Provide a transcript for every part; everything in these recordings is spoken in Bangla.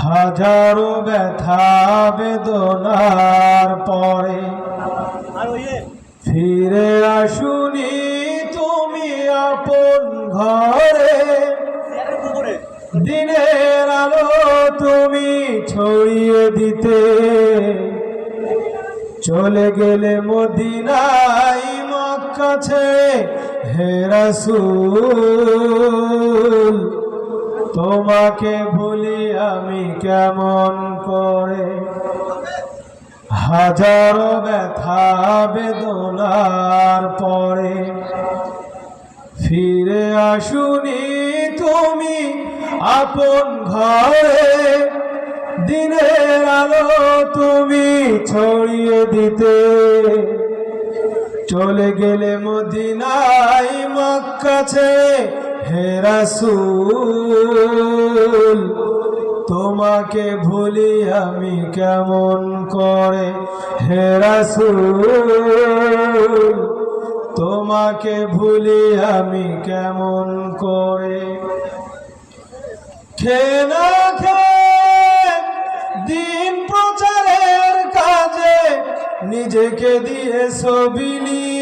হাজারো ব্যথা বেদনার পরে। ফিরে আসুনি তুমি আপন ঘরে। দিনের আলো তুমি ছড়িয়ে দিতে। চলে গেলে মদিনাই মক্কাছে হে রাসূল। তোমাকে ভুলি আমি কেমন করে? হাজারো ব্যথা, বেদনার পরে ফিরে আসুনি তুমি আপন ঘরে। দিনের আলো তুমি ছড়িয়ে দিতে। চলে গেলে মদিনাই মক্কাছে হে রাসূল, তোমাকে ভুলি আমি কেমন করে? হে রাসূল, তোমাকে ভুলি আমি কেমন করে? দিন প্রচারের কাজে নিজেকে দিয়ে নিয়ে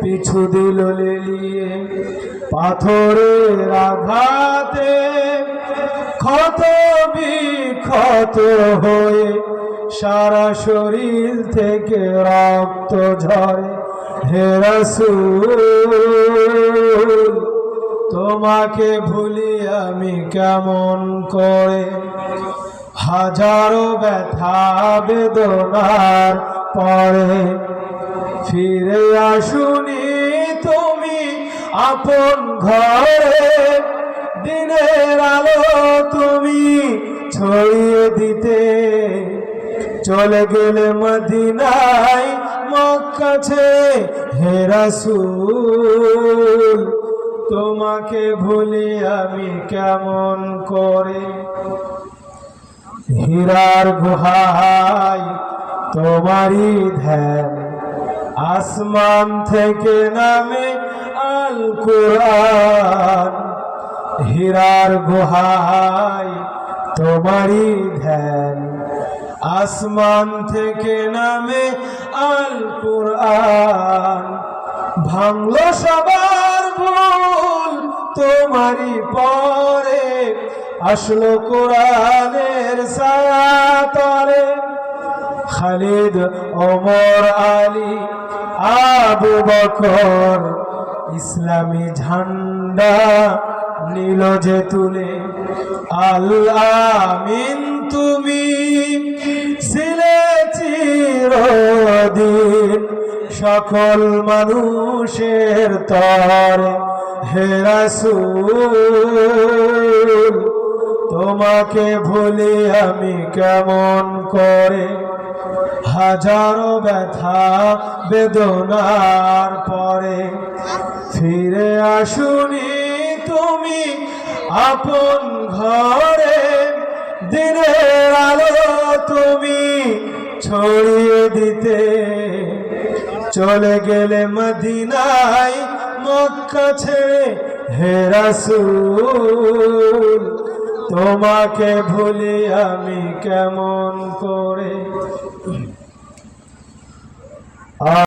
পিছু দিল লেলিয়ে। পাথরের আঘাতে ক্ষত বিক্ষত হয়ে সারা শরীর থেকে রক্ত ঝরে। হে রাসূল, তোমাকে ভুলি আমি কেমন করে? হাজারো ব্যথা বেদনার পরে ফিরে আসুনি তুমি আপন ঘরে। দিনের আলো তুমি ছড়িয়ে দিতে। চলে গেলে মদিনায় মক্কাছে হে রাসূল, তোমাকে ভুলি আমি কেমন করে? হীরার গুহায় তোমারই ধ্যান আসমান থেকে নামে আল কোরআন হীরার গুহায় তোমারই ধ্যান। আসমান থেকে নামে আল কোরআন ভাঙলো সবার ভুল তোমারই পরে। আসলো কোরআনের সায়াতরে খালিদ, ওমর আলী আবু বকর, ইসলামী ঝান্ডা নীল যে তুলে। আল্লামিন তুমি ছিলে চিরদিন সকল মানুষের তরে। হে তোমাকে ভুলি আমি কেমন করে? হাজারো ব্যথা বেদনার পরে। ফিরে আসুনি তুমি আপন ঘরে, দিনের আলো তুমি ছড়িয়ে দিতে। চলে গেলে মদিনায় মক্কা ছেড়ে হে রাসূল, তোমাকে ভুলি আমি কেমন করে? Uh